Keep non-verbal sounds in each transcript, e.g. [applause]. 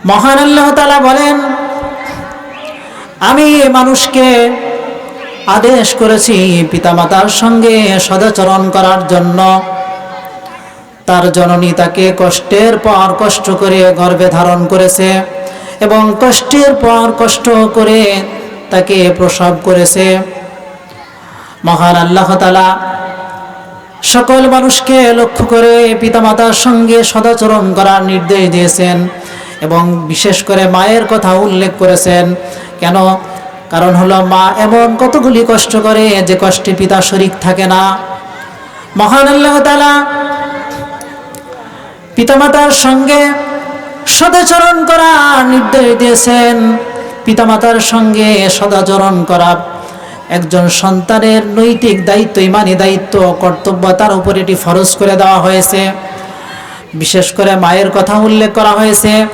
মহান আল্লাহ তালা বলেন, আমি মানুষকে আদেশ করেছি পিতামাতার সঙ্গে সদাচরণ করার জন্য। তার জননী তাকে কষ্টের পর কষ্ট করে গর্ভে ধারণ করেছে এবং কষ্টের পর কষ্ট করে তাকে প্রসব করেছে। মহান আল্লাহ তালা সকল মানুষকে লক্ষ্য করে পিতামাতার সঙ্গে সদাচরণ করার নির্দেশ দিয়েছেন। এবং বিশেষ করে মায়ের কথা উল্লেখ করেছেন। কেন? কারণ হলো মা এমন কতগুলি কষ্ট করে যে কষ্টে পিতা শরিক থাকে না। মহান আল্লাহ তালা পিতামাতার সঙ্গে সদাচরণ করার নির্দেশ দিয়েছেন। পিতামাতার সঙ্গে সদাচরণ করা একজন সন্তানের নৈতিক দায়িত্ব, ইমানি দায়িত্ব, কর্তব্য তার উপর এটি ফরজ করে দেওয়া হয়েছে। বিশেষ করে মায়ের কথা উল্লেখ করা হয়েছে।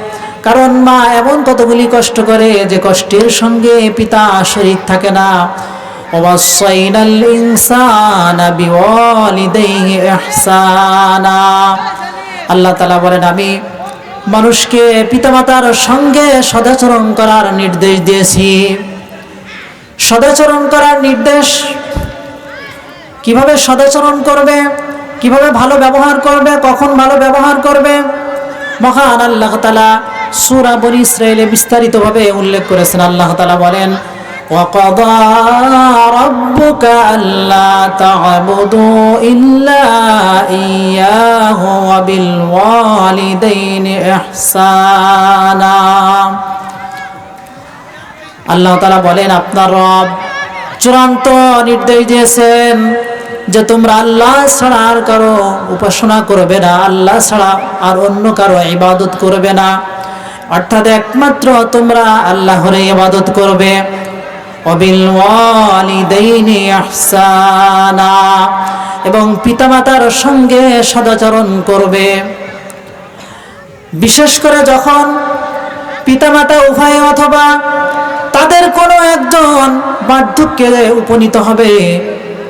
কারণ মা এমন কতগুলি কষ্ট করে যে কষ্টের সঙ্গে পিতা শরীর থাকে না। আল্লাহ তাআলা বলেন, আমি মানুষকে পিতামাতার সঙ্গে সদাচরণ করার নির্দেশ দিয়েছি। সদাচরণ করার নির্দেশ কীভাবে সদাচরণ করবে? কীভাবে ভালো ব্যবহার করবে? কখন ভালো ব্যবহার করবে? মহান আল্লাহ তালা সুরা বনি ইসরায়েলে বিস্তারিতভাবে উল্লেখ করেছেন আল্লাহ তালা বলেন وقضى ربك ألا تعبدوا إلا إياه وبالوالدين إحسانا আল্লাহ তালা বলেন আপনার রব চূড়ান্ত নির্দেশ দিয়েছেন যে তোমরা আল্লাহ ছাড়া আর কারো উপাসনা করবে না আল্লাহ ছাড়া আর অন্য কারো ইবাদত করবে না অর্থাৎ একমাত্র তোমরা আল্লাহরে ইবাদত করবে। এবং পিতামাতার সঙ্গে সদাচরণ করবে। বিশেষ করে যখন পিতামাতা উভয় অথবা তাদের কোনো একজন বার্ধক্যে উপনীত হবে,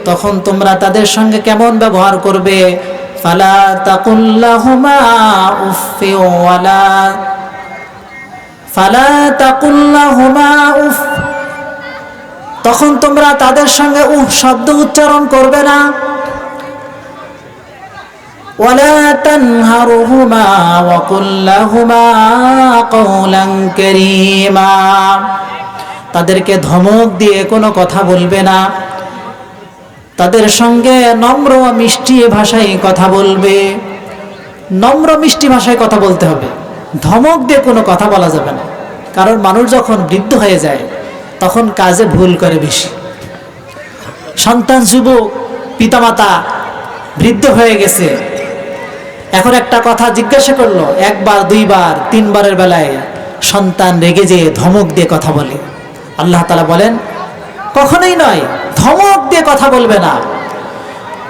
তখন তোমরা তাদের সঙ্গে কেমন ব্যবহার করবে? ফালা তাকুল্লাহুমা উফি ওয়ালা ফালা তাকুল্লাহুমা উফ তখন তোমরা তাদের সঙ্গে উফ শব্দ উচ্চারণ করবে না ولا تنهرهما وقل لهما قولا كريما তাদেরকে ধমক দিয়ে কোনো কথা বলবে না তাদের সঙ্গে নম্র মিষ্টি ভাষায় কথা বলবে নম্র মিষ্টি ভাষায় কথা বলতে হবে ধমক দিয়ে কোনো কথা বলা যাবে না। কারণ মানুষ যখন বৃদ্ধ হয়ে যায়, তখন কাজে ভুল করে বেশি। সন্তান যুবক পিতামাতা বৃদ্ধ হয়ে গেছে। এখন একটা কথা জিজ্ঞাসা করল, একবার, দুইবার, তিনবারের বেলায় সন্তান রেগে যেয়ে ধমক দিয়ে কথা বলে। আল্লাহ তালা বলেন, কখনোই নয়, ধমক দিয়ে কথা বলবে না।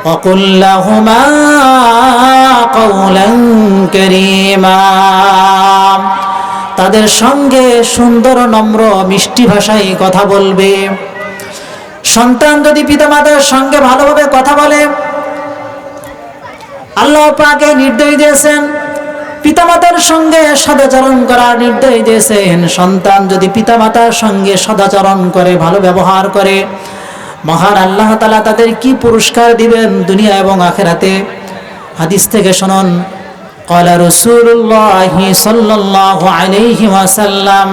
অকুল্লাহুমা কৌলাং করিমা। তাদের সঙ্গে সুন্দর, নম্র, মিষ্টি ভাষায় কথা বলবে। সন্তান যদি পিতামাতার সঙ্গে ভালোভাবে কথা বলে, আল্লাহ পাকে নির্দেশ দিয়েছেন, পিতামাতার সঙ্গে সদাচরণ করার নির্দেশ দিয়েছেন। সন্তান যদি পিতামাতার সঙ্গে সদাচরণ করে, ভালো ব্যবহার করে, মহান আল্লাহ তালা তাদের কি পুরস্কার দিবেন দুনিয়া এবং আখেরাতে? হাদিস থেকে শুনুন قال رسول الله صلى الله عليه وسلم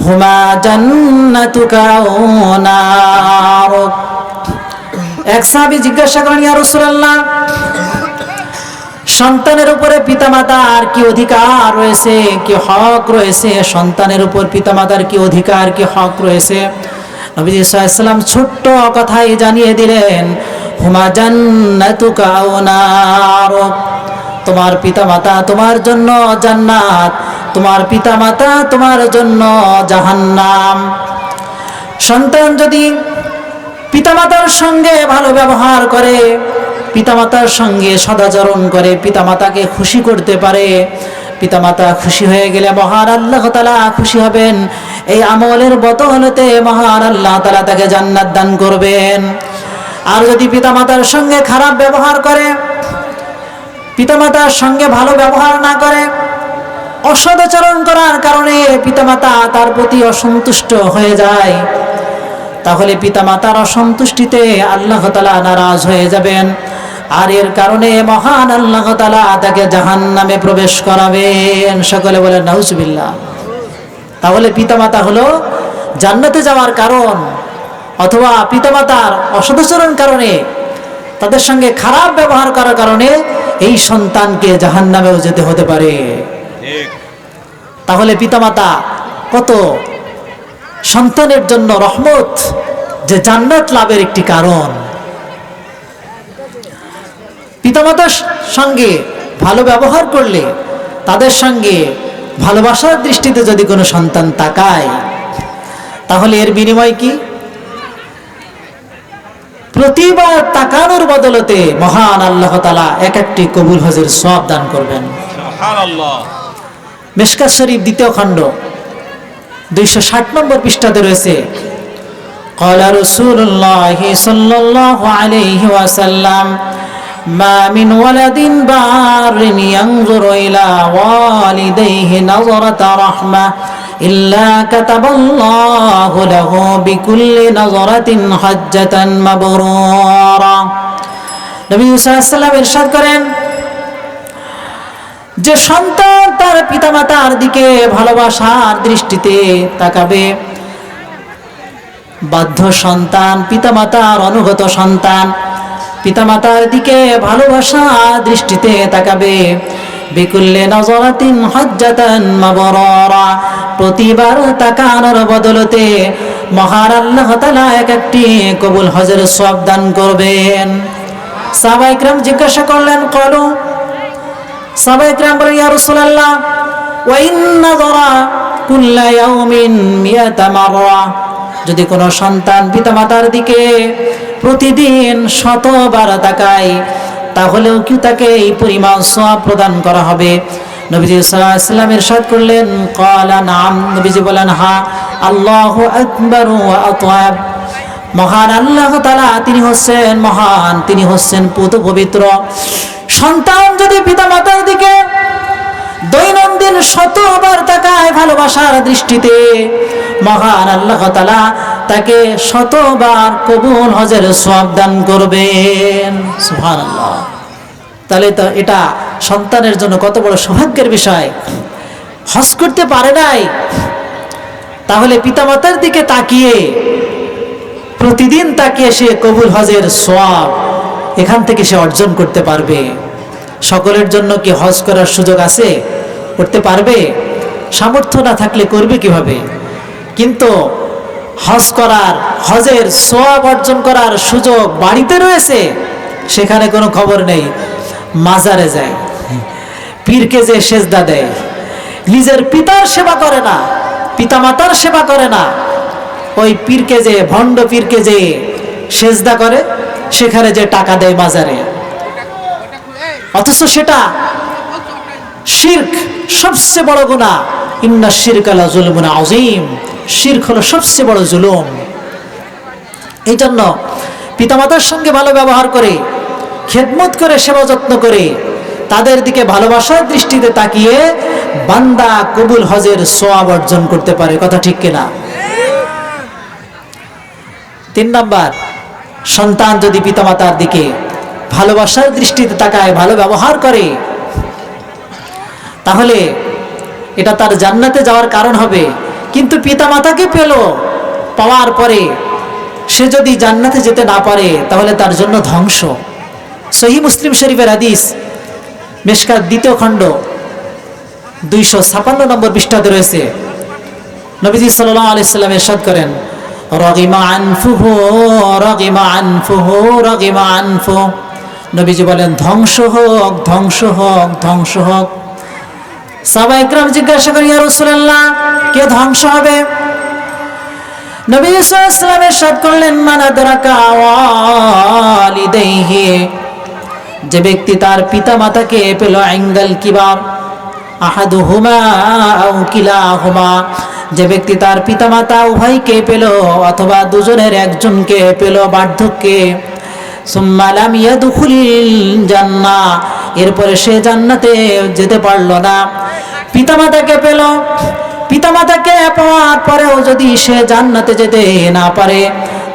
هما جنتك ونارك এক সাহাবী জিজ্ঞাসা করেন ইয়া রাসূলুল্লাহ সন্তানের উপরে পিতামাতার কি অধিকার রয়েছে কি হক রয়েছে সন্তানের উপর পিতামাতার কি অধিকার কি হক রয়েছে নবীজি সাল্লাম ছোট্ট কথাই জানিয়ে দিলেন হুমা জান্নাতুকা ওনার তোমার তোমার জন্য জান্নাত, তোমার পিতামাতা তোমার জন্য জাহান্নাম। সন্তান যদি পিতামাতার সঙ্গে ভালো ব্যবহার করে, পিতামাতার সঙ্গে সদাচরণ করে, পিতামাতাকে খুশি করতে পারে, পিতামাতা খুশি হয়ে গেলে মহান আল্লাহ তালা খুশি হবেন। এই আমলের বদলতে মহান আল্লাহ তালা তাকে জান্নাত দান করবেন। আর যদি পিতামাতার সঙ্গে খারাপ ব্যবহার করে, পিতামাতার সঙ্গে ভালো ব্যবহার না করে অসদাচরণ করার কারণে পিতামাতা তার প্রতি অসন্তুষ্ট হয়ে যায়, তাহলে পিতামাতার অসন্তুষ্টিতে আল্লাহ তালা নারাজ হয়ে যাবেন। আর এর কারণে মহান আল্লাহ তালা তাকে জাহান নামে প্রবেশ করাবেন। সকলে বলেন নাউজবিল্লা তাহলে পিতামাতা হলো জান্নাতে যাওয়ার কারণ। অথবা পিতামাতার অসদাচরণ কারণে তাদের সঙ্গে খারাপ ব্যবহার করার কারণে এই সন্তানকে জাহান নামেও যেতে হতে পারে। তাহলে পিতামাতা কত সন্তানের জন্য রহমত যে জান্নাত লাভের একটি কারণ। পিতামাতার সঙ্গে ভালো ব্যবহার করলে তাদের সঙ্গে ভালোবাসার দৃষ্টিতে যদি কোনো সন্তান তাকায় তাহলে এর বিনিময় কি? প্রতিবার তাকানোর বদলতে মহান আল্লাহ তালা এক একটি কবুল হজের সব দান করবেন সুবহানাল্লাহ মেশকাত শরীফ দ্বিতীয় খণ্ড দুইশো ষাট নম্বর পৃষ্ঠাতে রয়েছে قال رسول الله صلى الله عليه وسلم ما من ولد بار ينظر إلى والديه نظرة رحمة ইল্লা কাতাবাল্লাহু লাহু বিকুল্লি নাযরাতিন হাজ্জাতান মাবরুরা। নবী সাল্লাল্লাহু ইরশাদ করেন, যে সন্তান তার পিতামাতার দিকে ভালোবাসার দৃষ্টিতে তাকাবে, বাধ্য সন্তান, পিতামাতার অনুগত সন্তান, পিতামাতার দিকে ভালোবাসা দৃষ্টিতে তাকাবে বিকুল্লে নজরাতিন হজ্জাতান মাবরারা। প্রতিবার তাকানোর বদলতে মহান আল্লাহ তাআলা এক একটি কবুল হজের সব দান করবেন। সাহাবাইকরাম জিজ্ঞাসা করলেন, কলু, সাহাবাইকরাম বলেন ইয়া রাসূলুল্লাহ, ওয়া ইন নজরা কুল্লা ইয়াউমিন মিয়াতা মাররা। যদি কোনো সন্তান পিতামাতার দিকে প্রতিদিন শতবার তাকায় তাহলেও কি তাকে এই পরিমাণ সওয়াব প্রদান করা হবে? নবীজি সাল্লাম ইরশাদ করলেন, ক্বালা নাম। নবীজি বলেন হ্যাঁ আল্লাহ আকবার আতওয়াব। মহান আল্লাহ তালা তিনি হচ্ছেন মহান, তিনি হচ্ছেন পুত পবিত্র। সন্তান যদি পিতামাতার দিকে দৈনন্দিন শতবার তাকায় ভালোবাসার দৃষ্টিতে, মহান আল্লাহ তালা তাকে শতবার কবুল হজের সব দান করবেন। তাহলে তো এটা সন্তানের জন্য কত বড় সৌভাগ্যের বিষয়। হজ করতে পারে নাই। তাহলে পিতামাতার দিকে তাকিয়ে, প্রতিদিন তাকিয়ে সে কবুল হজের সোয়াব এখান থেকে সে অর্জন করতে পারবে। সকলের জন্য কি হজ করার সুযোগ আছে? করতে পারবে? সামর্থ্য না থাকলে করবে কীভাবে? কিন্তু হজ করার, হজের সোয়াব অর্জন করার সুযোগ বাড়িতে রয়েছে, সেখানে কোনো খবর নেই। মাজারে যায়, পীরকে যে সেজদা দেয়, নিজের পিতার সেবা করে না, পিতামাতার সেবা করে না, ওই পীরকে যে, ভণ্ড পীরকে যে সেজদা করে, সেখানে যে টাকা দেয় মাজারে। অথচ সেটা শির্ক, সবচেয়ে বড় গুণা ইন্না শিরক আলা জুলমুন আজিম শির্ক হলো সবচেয়ে বড় জুলুম। এই জন্য পিতামাতার সঙ্গে ভালো ব্যবহার করে, খেদমত করে, সেবা যত্ন করে তাদের দিকে ভালোবাসার দৃষ্টিতে তাকিয়ে বান্দা কবুল হজের সোয়াব অর্জন করতে পারে। কথা ঠিক কিনা? তিন নাম্বার, সন্তান যদি পিতামাতার দিকে ভালোবাসার দৃষ্টিতে তাকায়, ভালো ব্যবহার করে, তাহলে এটা তার জান্নাতে যাওয়ার কারণ হবে। কিন্তু পিতামাতাকে পেল। পাওয়ার পরে সে যদি জান্নাতে যেতে না পারে, তাহলে তার জন্য ধ্বংস। সহি মুসলিম শরীফের হাদিস, মেশকাত দ্বিতীয় খণ্ড, দুইশো ছাপান্ন নম্বর পৃষ্ঠাতে রয়েছে। নবীজি সাল্লাহ আলাইসাল্লাম এরশাদ করেন, রগিমা আনফুহু রগিমা আনফুহু, রগিমা আনফু। নবীজি বলেন, ধ্বংস হোক ধ্বংস হোক ধ্বংস হোক। সাবা ইকরাম জিজ্ঞাসা করি রাসূলুল্লাহ, কে ধ্বংস হবে? নবী সাল্লাল্লাহু এরশাদ করলেন, মান আদরাকা যে ব্যক্তি তার পিতা মাতাকে পেল আইঙ্গাল কিবার, আহাদুহুমা আও কিলাহুমা, যে ব্যক্তি তার পিতামাতা উভয়কে পেল অথবা দুজনের একজনকে পেল বার্ধক্যে সুম্মালাম ইয়াদখুলিল জান্নাহ এরপরে সে জান্নাতে যেতে পারল না। পিতামাতাকে পেল। পিতামাতাকে পাওয়ার পরেও যদি সে জান্নাতে যেতে না পারে,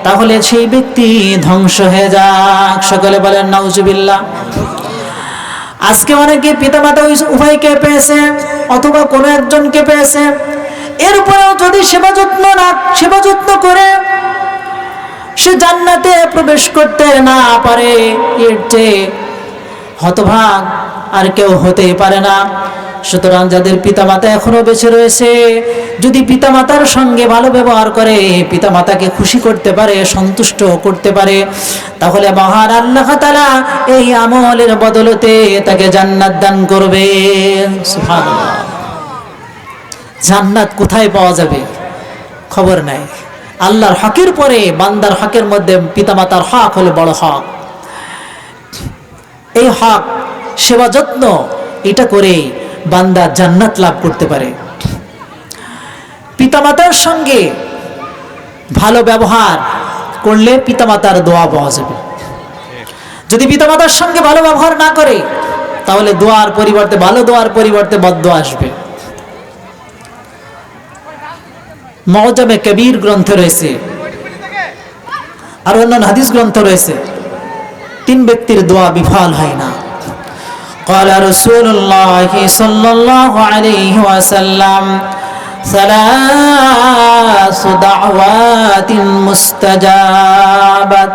তাহলে সেই ব্যক্তি ধ্বংস হয়ে যাক। সকলে বলেন, নাউজুবিল্লাহ। আজকে অনেকে পিতামাতা উই- উভয়কে পেয়েছে অথবা কোনো একজনকে পেয়েছে। এরপরেও যদি সেবা যত্ন না, সেবা যত্ন করে সে জান্নাতে প্রবেশ করতে না পারে, এর চেয়ে হতভাগ আর কেউ হতে পারে না। সুতরাং যাদের পিতামাতা এখনও বেঁচে রয়েছে, যদি পিতামাতার সঙ্গে ভালো ব্যবহার করে, পিতামাতাকে খুশি করতে পারে, সন্তুষ্ট করতে পারে, তাহলে মহান আল্লাহ তালা এই আমলের বদলতে তাকে জান্নাত দান করবে। জান্নাত কোথায় পাওয়া যাবে? খবর নাই। আল্লাহর হকের পরে, বান্দার হকের মধ্যে পিতামাতার হক হলো বড় হক। এই হক, সেবা যত্ন, এটা করে বান্দা জান্নাত লাভ করতে পারে। পিতামাতার সঙ্গে ভালো ব্যবহার করলে পিতামাতার দোয়া পাওয়া যাবে। যদি পিতামাতার সঙ্গে ভালো ব্যবহার না করে, তাহলে দোয়ার পরিবর্তে, ভালো দোয়ার পরিবর্তে বদ্ধ আসবে। মজামে কবির গ্রন্থ রয়েছে। আর অন্যান্য হাদিস গ্রন্থ রয়েছে। তিন ব্যক্তির দোয়া বিফল হয় না قال رسول الله صلى الله عليه وسلم ثلاث دعوات مستجابات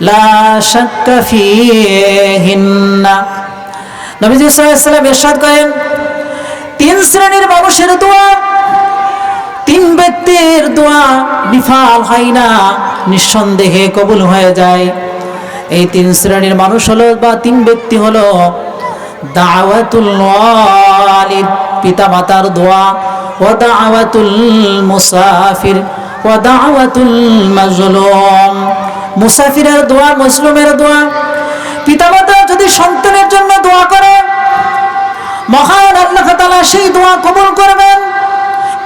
لا شك فيهن নবীজি সাল্লাল্লাহু আলাইহি ওয়াসাল্লাম ইরশাদ করেন তিন শ্রেণীর মানুষের দোয়া তিন ব্যক্তির দোয়া বিফল হয় না, নিঃসন্দেহে কবুল হয়ে যায়। এই তিন শ্রেণির মানুষ হলো বা তিন ব্যক্তি হলো দাওয়াতুল ওয়ালিদ পিতা মাতার দোয়া, ও দাওয়াতুল মুসাফির, ও দাওয়াতুল মাজলুম। মুসাফিরের দোয়া মুসলুমের দোয়া, পিতামাতা যদি সন্তানের জন্য দোয়া করে, মহান আল্লাহ তাআলা সেই দোয়া কবুল করবেন।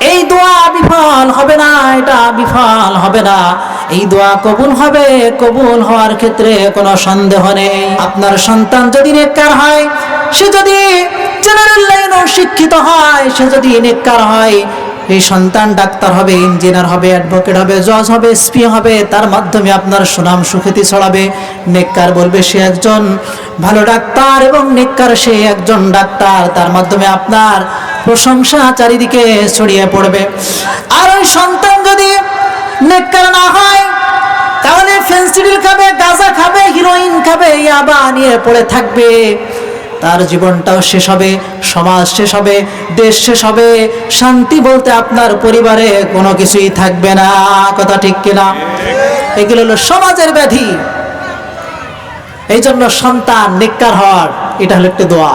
এই দোয়া বিফল হবে না, এটা বিফল হবে না। এই দোয়া কবুল হবে, কবুল হওয়ার ক্ষেত্রে কোনো সন্দেহ নেই। আপনার সন্তান যদি নেককার হয়, সে যদি শিক্ষিত হয়, সে যদি নেককার হয়, এই সন্তান ডাক্তার হবে ইঞ্জিনিয়ার হবে অ্যাডভোকেট হবে জজ হবে এসপি হবে, তার মাধ্যমে আপনার সুনাম সুখ্যাতি ছড়াবে। নেককার বলবে সে একজন ভালো ডাক্তার এবং নেককার সে একজন ডাক্তার। তার মাধ্যমে আপনার প্রশংসা চারিদিকে ছড়িয়ে পড়বে। আর ওই সন্তান যদি নেককার না হয়, তাহলে ফেন্সিডিল খাবে, গাঁজা খাবে হিরোইন খাবে, ইয়াবা নিয়ে পড়ে থাকবে। তার জীবনটাও শেষ হবে, সমাজ শেষ হবে, দেশ শেষ হবে। শান্তি বলতে আপনার পরিবারে কোনো কিছুই থাকবে না। কথা ঠিক কিনা? এগুলো হলো সমাজের ব্যাধি। এই জন্য সন্তান নিকার হওয়ার, এটা হলো একটি দোয়া।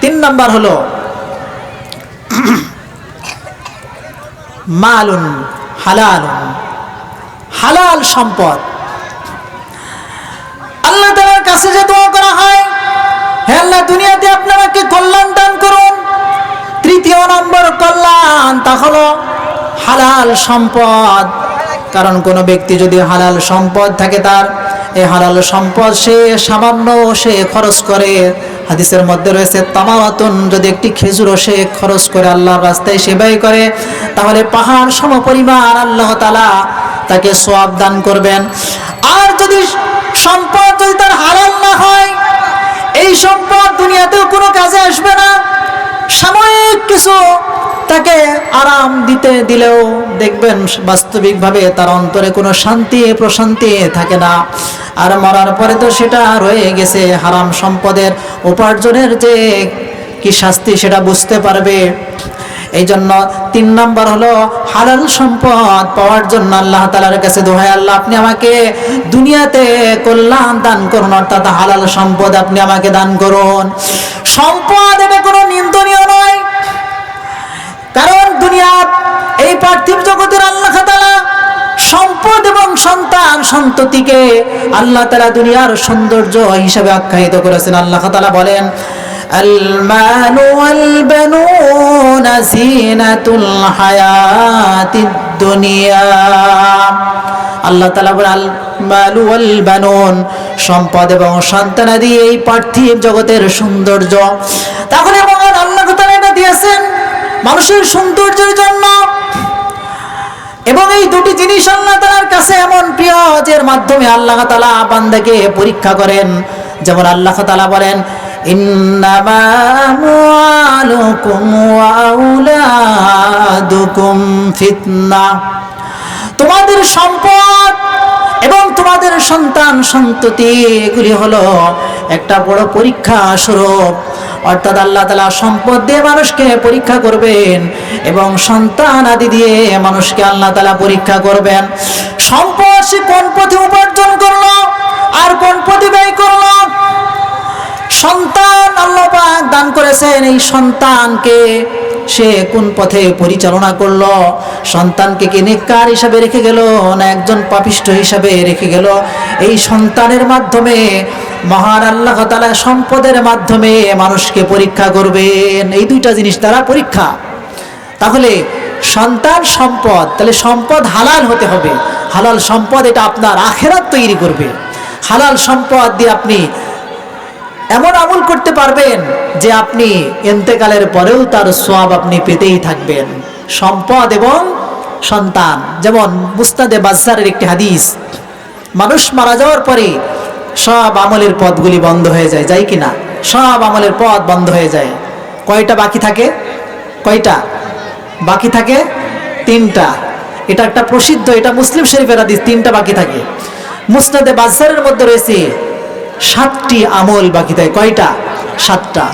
তিন নাম্বার হলো [coughs] মালুন, হালালুন। হালাল সম্পদ। আল্লাহ তাআলার কাছে যে দোয়া করা হয়, হে আল্লাহ, দুনিয়াতে আপনি আমাকে কল্যাণ দান করুন? তৃতীয় নম্বর কল্যাণ তা হলো হালাল সম্পদ। কারণ কোনো ব্যক্তি যদি হালাল সম্পদ থাকে তার এই হালাল সম্পদ সে সামান্য সে খরচ করে হাদিসের মধ্যে রয়েছে, তামাওয়াতুন, যদি একটি খেজুর সে খরচ করে আল্লাহর রাস্তায় সেবাই করে, তাহলে পাহাড় সম পরিমাণ আল্লাহ তালা তাকে সোয়াব দান করবেন। আর যদি সম্পদ যদি তার হারাম না হয়, এই সম্পদ দুনিয়াতেও কোনো কাজে আসবে না। সাময়িক কিছু তাকে আরাম দিতে দিলেও দেখবেন বাস্তবিকভাবে তার অন্তরে কোনো শান্তি, প্রশান্তি থাকে না। আর মরার পরে তো সেটা রয়ে গেছে, হারাম সম্পদের উপার্জনের যে কি শাস্তি সেটা বুঝতে পারবে। এই জন্য তিন নম্বর হলো হালাল সম্পদ পাওয়ার জন্য আল্লাহ তালার কাছে দোহাই, আল্লাহ আপনি আমাকে দুনিয়াতে কল্যাণ দান করুন, অর্থাৎ হালাল সম্পদ আপনি আমাকে দান করুন। সম্পদ এটা কোনো নিন্দনীয় নয় কারণ দুনিয়া এই পার্থিব জগতের আল্লাহ তালা সম্পদ এবং সন্তান সন্ততিকে আল্লাহ তালা দুনিয়ার সৌন্দর্য হিসাবে আখ্যায়িত করেছেন আল্লাহ তালা বলেন المال والبنون زينة الحياة الدنيا আল্লাহ তালা বলে আল মালু ওয়াল বানুন সম্পদ এবং সন্তানাদি এই পার্থিব জগতের সৌন্দর্য তাহলে মহান আল্লাহ তালা এটা দিয়েছেন মানুষের সৌন্দর্যের জন্য। এবং এই দুটি জিনিস আল্লাহ তালার কাছে এমন প্রিয়, যের মাধ্যমে আল্লাহ তালা বান্দাকে পরীক্ষা করেন। যেমন আল্লাহ তালা বলেন তোমাদের সম্পদ এবং তোমাদের সন্তান সন্ততি এগুলি হলো একটা বড় পরীক্ষা স্বরূপ। অর্থাৎ আল্লাহ তালা সম্পদ দিয়ে মানুষকে পরীক্ষা করবেন এবং সন্তান আদি দিয়ে মানুষকে আল্লাহ তালা পরীক্ষা করবেন। সম্পদ সে কোন পথে উপার্জন করল আর কোন পথে ব্যয় করল? সন্তান আল্লাহ দান করেছেন এই সন্তানকে। সে কোন পথে পরিচালনা করল? সন্তানকে কি নেককার হিসাবে রেখে গেল না একজন পাপিষ্ট হিসাবে রেখে গেল? এই সন্তানের মাধ্যমে, মহান আল্লাহ তালা সম্পদের মাধ্যমে মানুষকে পরীক্ষা করবেন। এই দুইটা জিনিস দ্বারা পরীক্ষা। তাহলে সন্তান সম্পদ, তাহলে সম্পদ হালাল হতে হবে। হালাল সম্পদ এটা আপনার আখেরাত তৈরি করবে। হালাল সম্পদ দিয়ে আপনি এমন আমল করতে পারবেন যে আপনি এন্তেকালের পরেও তার সোয়াব আপনি পেতেই থাকবেন। সম্পদ এবং সন্তান। যেমন মুস্তাদে বাজারের একটি হাদিস, মানুষ মারা যাওয়ার পরে সব আমলের পথগুলি বন্ধ হয়ে যায় যাই কিনা? সব আমলের পথ বন্ধ হয়ে যায়। কয়টা বাকি থাকে? কয়টা? বাকি থাকে তিনটা। এটা একটা প্রসিদ্ধ, এটা মুসলিম শরীফের হাদিস, তিনটা বাকি থাকে। মুসনাদে বাজারের মধ্যে রয়েছে সাতটি আমল বাকি থাকে কয়টা? সাতটা।